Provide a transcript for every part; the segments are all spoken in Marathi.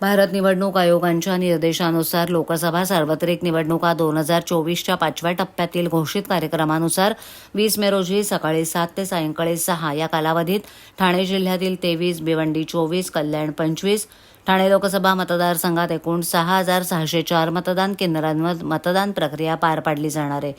भारत निवडणूक आयोगांच्या निर्देशानुसार लोकसभा सार्वत्रिक निवडणुका दोन हजार चोवीसच्या पाचव्या टप्प्यातील घोषित कार्यक्रमानुसार वीस मे रोजी सकाळी सात ते सायंकाळी सहा या कालावधीत ठाणे जिल्ह्यातील तेवीस भिवंडी चोवीस कल्याण पंचवीस ठाणे लोकसभा मतदारसंघात एकूण सहा हजार सहाशे चार मतदान केंद्रांवर मतदान प्रक्रिया पार पाडली जाणार आहे.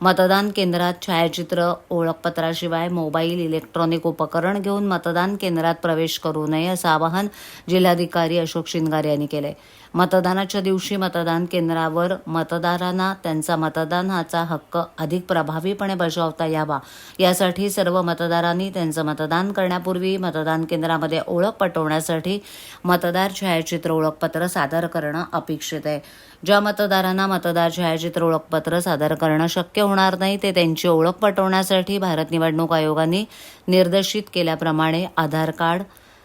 मतदान केंद्रात छायाचित्र ओळखपत्राशिवाय मोबाईल इलेक्ट्रॉनिक उपकरण घेऊन मतदान केंद्रात प्रवेश करू नये असं आवाहन जिल्हाधिकारी अशोक शिंगारे यांनी केलंय. मतदानाच्या दिवशी मतदान केंद्रावर मतदारांना त्यांचा मतदानाचा हक्क अधिक प्रभावीपणे बजावता यावा. यासाठी सर्व मतदारांनी त्यांचं मतदान करण्यापूर्वी मतदान केंद्रामध्ये ओळख पटवण्यासाठी मतदार छायाचित्र ओळखपत्र सादर करणं अपेक्षित आहे. ज्या मतदारांना मतदार छायाचित्र ओळखपत्र सादर करणं शक्य होणार नाही ते त्यांची ओळख पटवण्यासाठी भारत निवडणूक आयोगाने निर्देशित केल्याप्रमाणे आधार कार्ड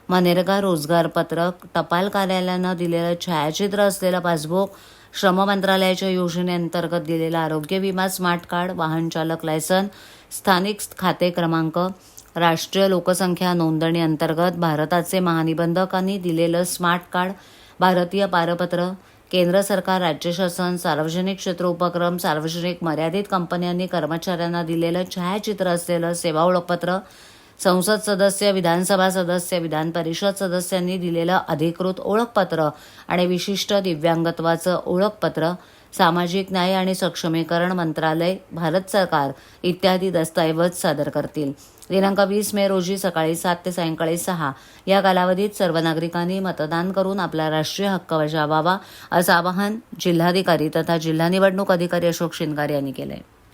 मनरेगा रोजगार पत्रक टपाल कार्यालयानं दिलेलं छायाचित्र असलेलं पासबुक श्रम मंत्रालयाच्या योजनेअंतर्गत दिलेला आरोग्य विमा स्मार्ट कार्ड वाहन चालक लायसन स्थानिक खाते क्रमांक राष्ट्रीय लोकसंख्या नोंदणी अंतर्गत भारताचे महानिबंधकांनी दिलेलं स्मार्ट कार्ड भारतीय पारपत्र केंद्र सरकार राज्य शासन सार्वजनिक क्षेत्र उपक्रम सार्वजनिक मर्यादित कंपन्यांनी कर्मचाऱ्यांना दिलेलं छायाचित्र असलेलं सेवा ओळखपत्र संसद सदस्य विधानसभा सदस्य विधान परिषद सदस्यांनी दिलेलं अधिकृत ओळखपत्र आणि विशिष्ट दिव्यांगत्वाचं ओळखपत्र सामाजिक न्याय आणि सक्षमीकरण मंत्रालय भारत सरकार इत्यादी दस्तऐवज सादर करतील. दिनांक वीस मे रोजी सकाळी सात ते सायंकाळी सहा या कालावधीत सर्व नागरिकांनी मतदान करून आपला राष्ट्रीय हक्क बजावावा असं आवाहन जिल्हाधिकारी तथा जिल्हा निवडणूक अधिकारी अशोक शिंगारे यांनी केलं आहे